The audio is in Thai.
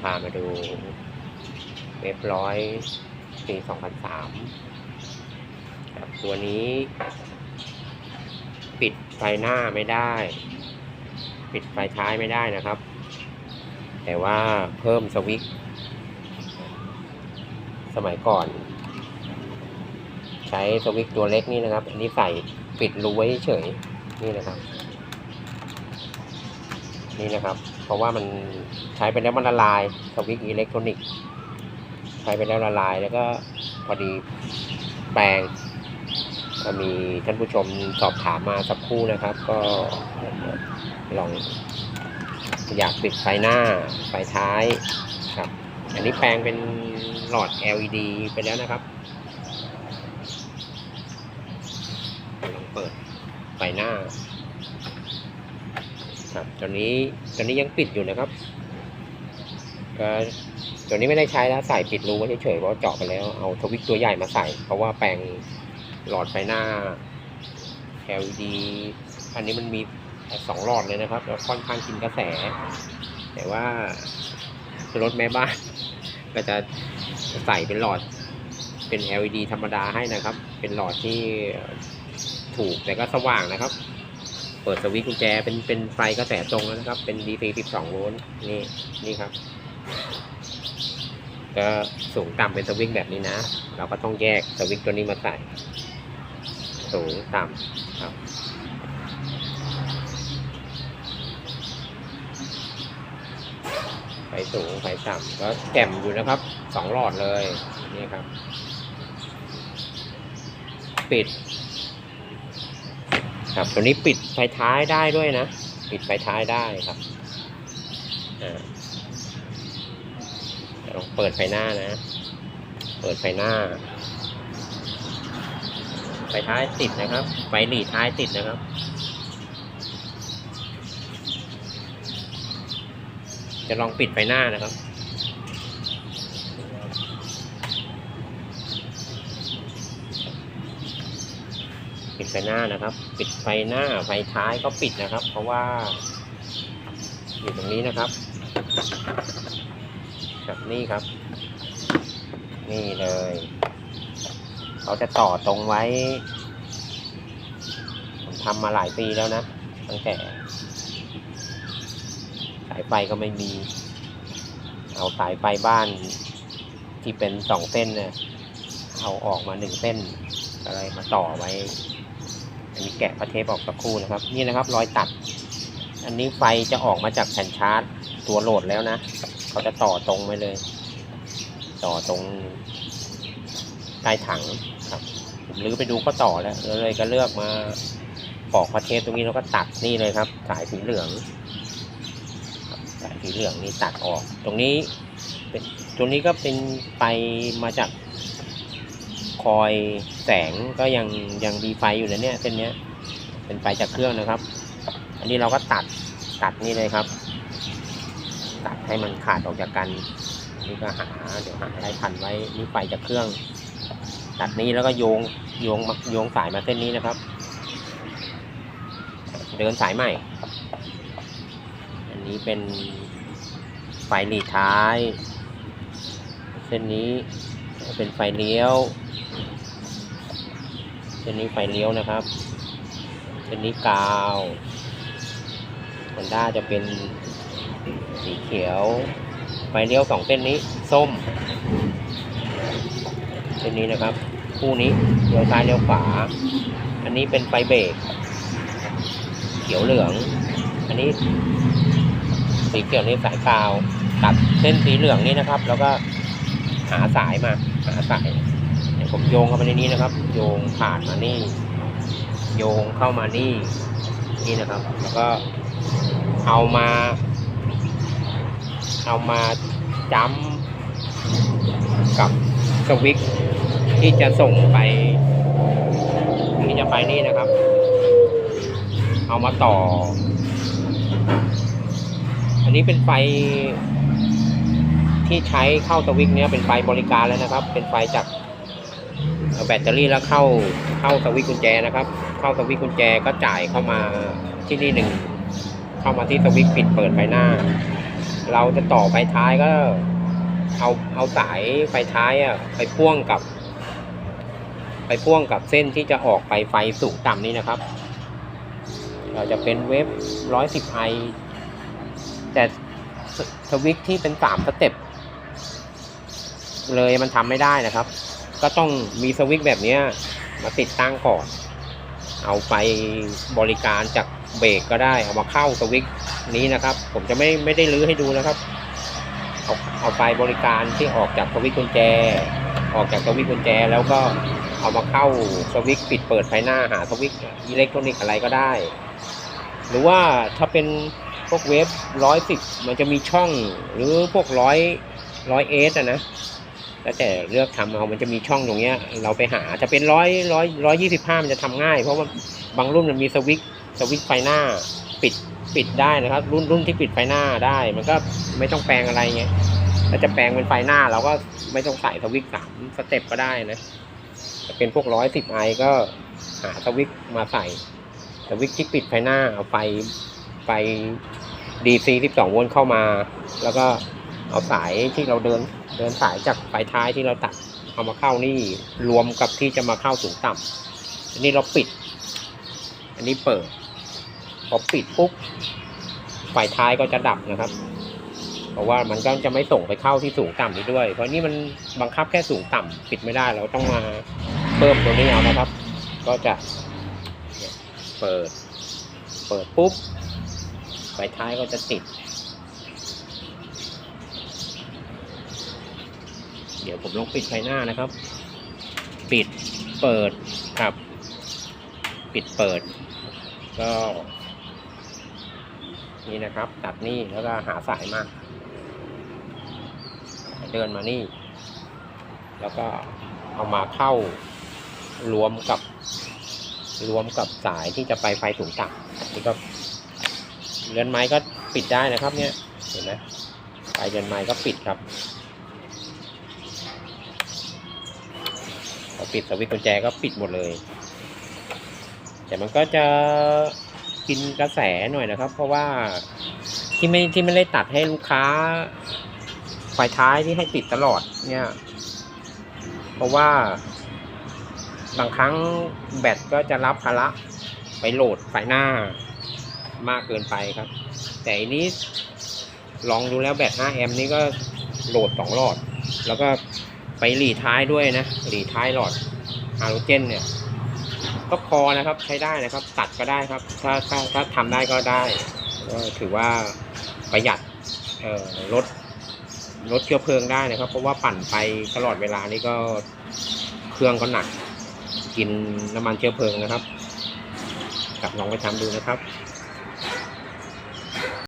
พามาดูเว็บร้อยปี2003ครับตัวนี้ ปิดไฟหน้าไม่ได้ ปิดไฟท้ายไม่ได้นะครับ แต่ว่าเพิ่มสวิตช์สมัยก่อน ใช้สวิตช์ตัวเล็กนี่นะครับ อันนี้ใส่ปิดรูไว้เฉยนี่นะครับ นี่นะครับ เพราะว่ามันใช้ไปแล้วมันละลายสวิตช์อิเล็กทรอนิกส์ใช้ไปแล้วละลายแล้วก็พอดีแปลงมีท่านผู้ชมสอบถามมาสักครู่นะครับ ก็ลองอยากปิดไฟหน้าไฟท้ายครับ อันนี้แปลงเป็นหลอด LED ไปแล้วนะครับลองเปิดไฟหน้า ครับตัวนี้ตัวนี้ยังปิดอยู่นะครับก็ตัวนี้ไม่ได้ใช้แล้วใส่ปิดรูไว้เฉยๆเพราะเจาะไปแล้วเอาทวิกตัวใหญ่มาใส่ เพราะว่าแปลงหลอดไฟหน้า LED อันนี้มันมีสองหลอดเลยนะครับ แล้วค่อนข้างกินกระแส แต่ว่ารถแม่บ้าน ก็จะใส่เป็นหลอดเป็น LED ธรรมดาให้นะครับ เป็นหลอดที่ถูกแต่ก็สว่างนะครับ เปิดสวิตช์กุญแจเป็นเป็นไฟกระแสตรงแล้วนะครับ เป็น DC 12 โวลต์นี่นี่ครับ ก็สูงต่ำเป็นสวิตช์แบบนี้นะ เราก็ต้องแยกสวิตช์ตัวนี้มาใส่ สูงต่ำครับไฟสูงไฟต่ำก็แจ่มอยู่นะครับสองหลอดเลยนี่ครับ ปิด ครับตัวนี้ปิดไฟท้ายได้ด้วยนะ ปิดไฟท้ายได้ครับอ่าเดี๋ยวลองเปิดไฟหน้านะ เปิดไฟหน้า ไฟท้ายติดนะครับ ไฟหลีท้ายติดนะครับจะลองปิดไฟหน้านะครับ ปิ ดไฟหน้านะครับ ปิดไฟหน้าไฟท้ายก็ปิดนะครับ เพราะว่า อยู่ตรงนี้นะครับแบบนี้ครับ นี่เลยเขาจะต่อตรงไว้ผมทำมาหลายปีแล้วนะตั้งแต่สายไฟก็ไม่มี เอาสายไฟบ้านที่เป็นสองเส้นเนี่ยเอาออกมาหนึ่งเส้นอะไรมาต่อไว้ อันนี้แกะพระเทปออกสักครู่นะครับ นี่นะครับรอยตัด อันนี้ไฟจะออกมาจากแผ่นชาร์จตัวโหลดแล้วนะ เขาจะต่อตรงไว้เลย ต่อตรงใต้ถังครับผมลื้อไปดูก็ต่อแล้วเลยก็เลือกมาปอกพระเทปตรงนี้แล้วก็ตัดนี่เลยครับ สายสีเหลืองสายสีเหลืองนี่ตัดออก ตรงนี้ เป็นตรงนี้ก็เป็นไปมาจาก คอยแสงก็ยังยังมีไฟอยู่นะเนี่ยเส้นเนี้ยเป็นไฟจากเครื่องนะครับ อันนี้เราก็ตัดตัดนี่เลยครับ ตัดให้มันขาดออกจากกันนี่ก็หาเดี๋ยวหาอะไรพันไว้นี่ไฟจากเครื่อง ตัดนี้แล้วก็โยงโยงมาโยงสายมาเส้นนี้นะครับ เดินสายใหม่ อันนี้เป็นไฟหลีท้าย เส้นนี้เป็นไฟเลี้ยว ส้นนี้ไฟเลี้ยวนะครับเส้นนี้กาวฮอนด้าจะเป็นสีเขียว ไฟเลี้ยวสองเส้นนี้ส้ม เส้นนี้นะครับ คู่นี้เลี้ยวซ้ายเลี้ยวขวา อันนี้เป็นไฟเบรกเขียวเหลือง อันนี้สีเขียวนี่สายกาว ตัดเส้นสีเหลืองนี่นะครับ แล้วก็หาสายมา หาสาย ผมโยงเข้ามาในนี้นะครับ โยงผ่านมานี่ โยงเข้ามานี่นี่นะครับ แล้วก็เอามา เอามาจ้ำกับสวิตช์ที่จะส่งไปที่จะไปนี่นะครับ เอามาต่อ อันนี้เป็นไฟที่ใช้เข้าสวิตช์เนี้ยเป็นไฟบริการแล้วนะครับ เป็นไฟจาก แบตเตอรี่แล้วเข้าเข้าสวิตช์กุญแจนะครับ เข้าสวิตช์กุญแจก็จ่ายเข้ามาที่นี่หนึ่งเข้ามาที่สวิตช์ปิดเปิดไฟหน้า เราจะต่อไฟท้ายก็เอาเอาสายไฟท้ายอะไปพ่วงกับ ไปพ่วงกับเส้นที่จะออกไปไฟสูงต่ำนี้นะครับ เราจะเป็นเวฟร้อยสิบไอแต่สสวิตช์ที่เป็นสามสเต็ปเลยมันทำไม่ได้นะครับ ก็ต้องมีสวิตช์แบบนี้มาติดตั้งก่อน เอาไปบริการจากเบรกก็ได้ เอามาเข้าสวิตช์นี้นะครับ ผมจะไม่ไม่ได้ลื้อให้ดูนะครับ เอาเอาไปบริการที่ออกจากสวิตช์กุญแจ ออกจากสวิตช์กุญแจ แล้วก็เอามาเข้าสวิตช์ปิดเปิดไฟหน้าหาสวิตช์อิเล็กทรอนิกส์อะไรก็ได้ หรือว่าถ้าเป็นพวกเวฟร้อยสิบมันจะมีช่องหรือพวกร้อยร้อยเอสอะนะ แล้วแต่เลือกทำเอามันจะมีช่องตรงเนี้ย เราไปหาจะเป็นร้อยร้อยร้อยยี่สิบห้ามันจะทำง่าย เพราะว่าบางรุ่นมันมีสวิตสวิตไฟหน้าปิดปิดได้นะครับ รุ่นรุ่นที่ปิดไฟหน้าได้ มันก็ไม่ต้องแปลงอะไรเงี้ยถ้าจะแปลงเป็นไฟหน้าเราก็ไม่ต้องใส่สวิตสามสเต็ปก็ได้นะจะเป็นพวกร้อยสิบไอก็หาสวิตมาใส่สวิตที่ปิดไฟหน้าเอาไฟไฟ DC 12โวลต์เข้ามา แล้วก็เอาสายที่เราเดิน เดินสายจากไฟท้ายที่เราตัดเอามาเข้านี่รวมกับที่จะมาเข้าสูงต่ำอันนี้เราปิด อันนี้เปิด พอปิดปุ๊บไฟท้ายก็จะดับนะครับ เพราะว่ามันก็จะไม่ส่งไปเข้าที่สูงต่ำนี้ด้วย เพราะนี่มันบังคับแค่สูงต่ำปิดไม่ได้เราต้องมาเพิ่มตัวนี้เอานะครับ ก็จะเปิด เปิดปุ๊บไฟท้ายก็จะติด เดี๋ยวผมลองปิดไฟหน้านะครับ ปิดเปิดครับ ปิดเปิด ก็ นี่นะครับ ตัดนี่แล้วก็หาสายมา เดินมานี่ แล้วก็เอามาเข้ารวมกับ รวมกับสายที่จะไปไฟสูงต่ำนี่ก็เรือนไม้ก็ปิดได้นะครับ เนี่ยเห็นไหมปลายเรือนไม้ก็ปิดครับพอ ปิดสวิตช์กุญแจก็ปิดหมดเลย แต่มันก็จะกินกระแสหน่อยนะครับ เพราะว่าที่ไม่ที่ไม่ได้ตัดให้ลูกค้าไฟท้ายที่ให้ติดตลอดเนี่ย เพราะว่าบางครั้งแบตก็จะรับภาระไปโหลดไฟหน้ามากเกินไปครับ แต่อันนี้ลองดูแล้วแบต5แอมป์นี่ก็โหลด2หลอด แล้วก็ ไปหลีท้ายด้วยนะหลีท้ายหลอดฮาโลเจนเนี่ยก็พอนะครับใช้ได้นะครับ ตัดก็ได้ครับ ถ้าถ้าถ้าทำได้ก็ได้ก็ถือว่าประหยัดเอ่อลดลดเชื้อเพลิงได้นะครับ เพราะว่าปั่นไปตลอดเวลานี่ก็เครื่องก็หนัก กินน้ำมันเชื้อเพลิงนะครับ กลับลองไปทำดูนะครับ